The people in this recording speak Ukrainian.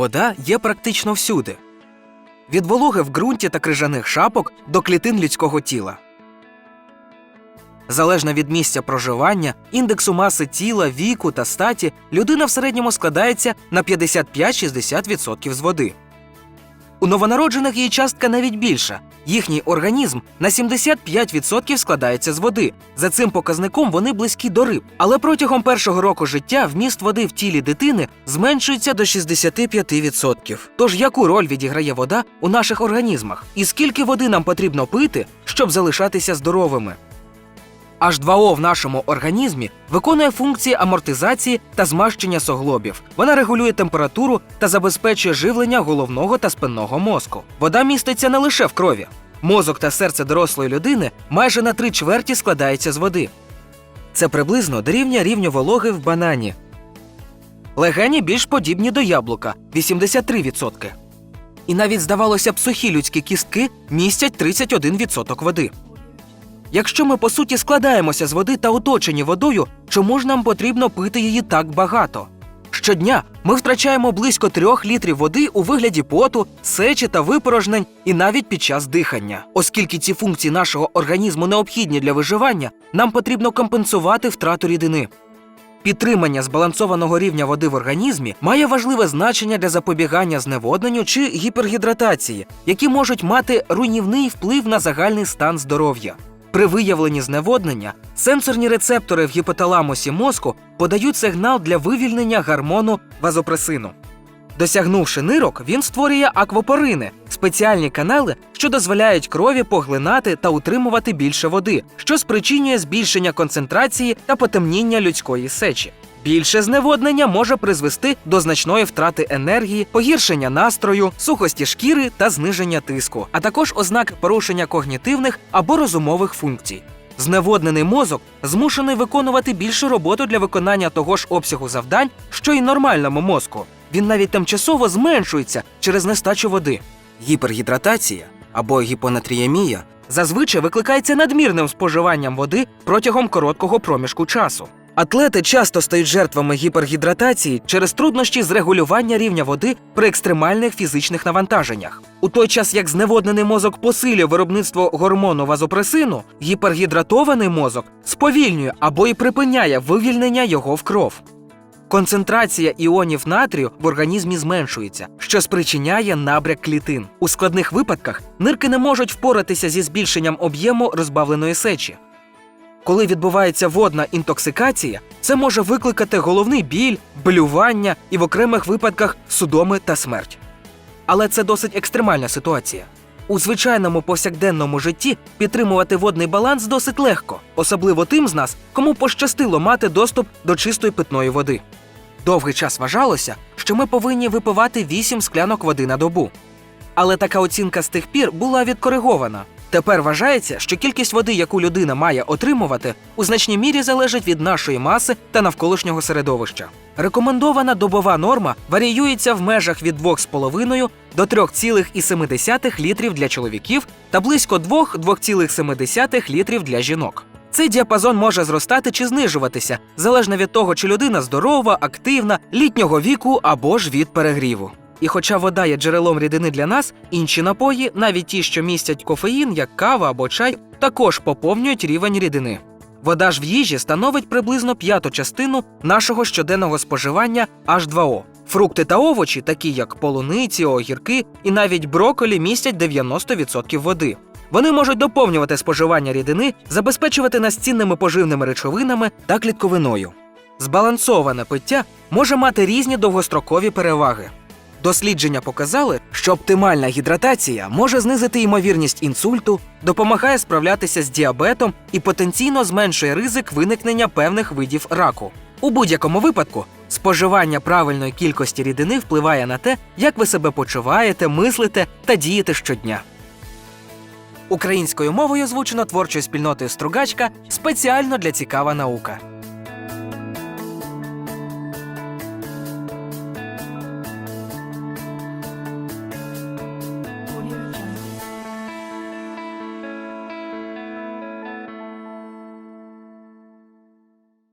Вода є практично всюди. Від вологи в ґрунті та крижаних шапок до клітин людського тіла. Залежно від місця проживання, індексу маси тіла, віку та статі, людина в середньому складається на 55-60% з води. У новонароджених її частка навіть більша. Їхній організм на 75% складається з води. За цим показником вони близькі до риб. Але протягом першого року життя вміст води в тілі дитини зменшується до 65%. Тож яку роль відіграє вода у наших організмах? І скільки води нам потрібно пити, щоб залишатися здоровими? H2O в нашому організмі виконує функції амортизації та змащення суглобів. Вона регулює температуру та забезпечує живлення головного та спинного мозку. Вода міститься не лише в крові. Мозок та серце дорослої людини майже на три чверті складається з води. Це приблизно дорівнює рівню вологи в банані. Легені більш подібні до яблука 83%. І навіть здавалося б, сухі людські кістки містять 31% води. Якщо ми по суті складаємося з води та оточені водою, чому ж нам потрібно пити її так багато? Щодня ми втрачаємо близько трьох літрів води у вигляді поту, сечі та випорожнень і навіть під час дихання. Оскільки ці функції нашого організму необхідні для виживання, нам потрібно компенсувати втрату рідини. Підтримання збалансованого рівня води в організмі має важливе значення для запобігання зневодненню чи гіпергідратації, які можуть мати руйнівний вплив на загальний стан здоров'я. При виявленні зневоднення сенсорні рецептори в гіпоталамусі мозку подають сигнал для вивільнення гормону вазопресину. Досягнувши нирок, він створює аквапорини спеціальні канали, що дозволяють крові поглинати та утримувати більше води, що спричинює збільшення концентрації та потемніння людської сечі. Більше зневоднення може призвести до значної втрати енергії, погіршення настрою, сухості шкіри та зниження тиску, а також ознак порушення когнітивних або розумових функцій. Зневоднений мозок змушений виконувати більшу роботу для виконання того ж обсягу завдань, що й нормальному мозку. Він навіть тимчасово зменшується через нестачу води. Гіпергідратація або гіпонатріємія зазвичай викликається надмірним споживанням води протягом короткого проміжку часу. Атлети часто стають жертвами гіпергідратації через труднощі з регулювання рівня води при екстремальних фізичних навантаженнях. У той час як зневоднений мозок посилює виробництво гормону вазопресину, гіпергідратований мозок сповільнює або й припиняє вивільнення його в кров. Концентрація іонів натрію в організмі зменшується, що спричиняє набряк клітин. У складних випадках нирки не можуть впоратися зі збільшенням об'єму розбавленої сечі. Коли відбувається водна інтоксикація, це може викликати головний біль, блювання і в окремих випадках судоми та смерть. Але це досить екстремальна ситуація. У звичайному повсякденному житті підтримувати водний баланс досить легко, особливо тим з нас, кому пощастило мати доступ до чистої питної води. Довгий час вважалося, що ми повинні випивати 8 склянок води на добу. Але така оцінка з тих пір була відкоригована. Тепер вважається, що кількість води, яку людина має отримувати, у значній мірі залежить від нашої маси та навколишнього середовища. Рекомендована добова норма варіюється в межах від 2,5 до 3,7 літрів для чоловіків та близько 2-2,7 літрів для жінок. Цей діапазон може зростати чи знижуватися, залежно від того, чи людина здорова, активна, літнього віку або ж від перегріву. І хоча вода є джерелом рідини для нас, інші напої, навіть ті, що містять кофеїн, як кава або чай, також поповнюють рівень рідини. Вода ж в їжі становить приблизно п'яту частину нашого щоденного споживання H2O. Фрукти та овочі, такі як полуниці, огірки і навіть броколі, містять 90% води. Вони можуть доповнювати споживання рідини, забезпечувати нас цінними поживними речовинами та клітковиною. Збалансоване пиття може мати різні довгострокові переваги. Дослідження показали, що оптимальна гідратація може знизити ймовірність інсульту, допомагає справлятися з діабетом і потенційно зменшує ризик виникнення певних видів раку. У будь-якому випадку споживання правильної кількості рідини впливає на те, як ви себе почуваєте, мислите та дієте щодня. Українською мовою озвучено творчою спільнотою Стругачка спеціально для цікава наука.